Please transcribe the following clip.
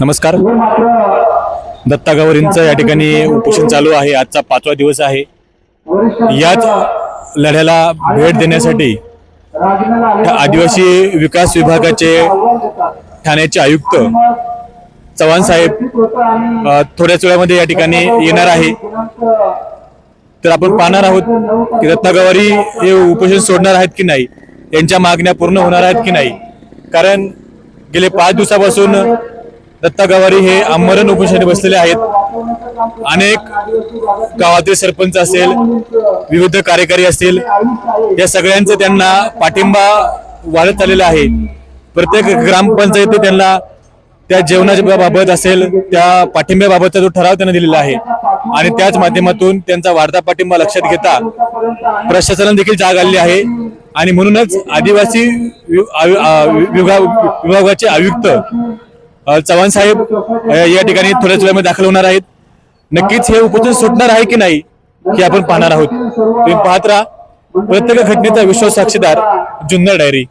नमस्कार. दत्ता गवारींचं या ठिकाणी उपोषण चालू आहे. आजचा पाचवा दिवस आहे. याच लढ्याला भेट देण्यासाठी आदिवासी विकास विभागाचे ठाण्याचे आयुक्त चव्हाण साहेब थोड्याच वेळामध्ये या ठिकाणी येणार आहे. तर आपण पाहणार आहोत की दत्ता गवारी हे उपोषण सोडणार आहेत की नाही? यांच्या मागण्या पूर्ण होणार आहेत की नाही? कारण गेले पाच दिवसापासून दत्ता गवारी हे आमरण उपोषणाने बसलेले आहेत. अनेक गावातील सरपंच असेल विविध कार्यकारी असतील या सगळ्यांचं त्यांना पाठिंबा वाढत चाललेला आहे. प्रत्येक ग्रामपंचायती त्यांना त्या जेवणाच्या बाबत असेल त्या पाठिंब्याबाबतचा जो ठराव त्यांना दिलेला आहे. आणि त्याच माध्यमातून त्यांचा वाढता पाठिंबा लक्षात घेता प्रशासनाने देखील जाग आलेली आहे. आणि म्हणूनच आदिवासी आयु- विभागाचे आयुक्त चव्हाण साहेब या ठिकाणी थोड्याच वेळामध्ये दाखल होणार आहेत. नक्कीच हे उपोषण सुटणार आहे की नाही हे आपण पाहणार आहोत. तुम्ही पाहत राहा. प्रत्येक घटनेचा विश्वास साक्षीदार जुन्नर डायरी.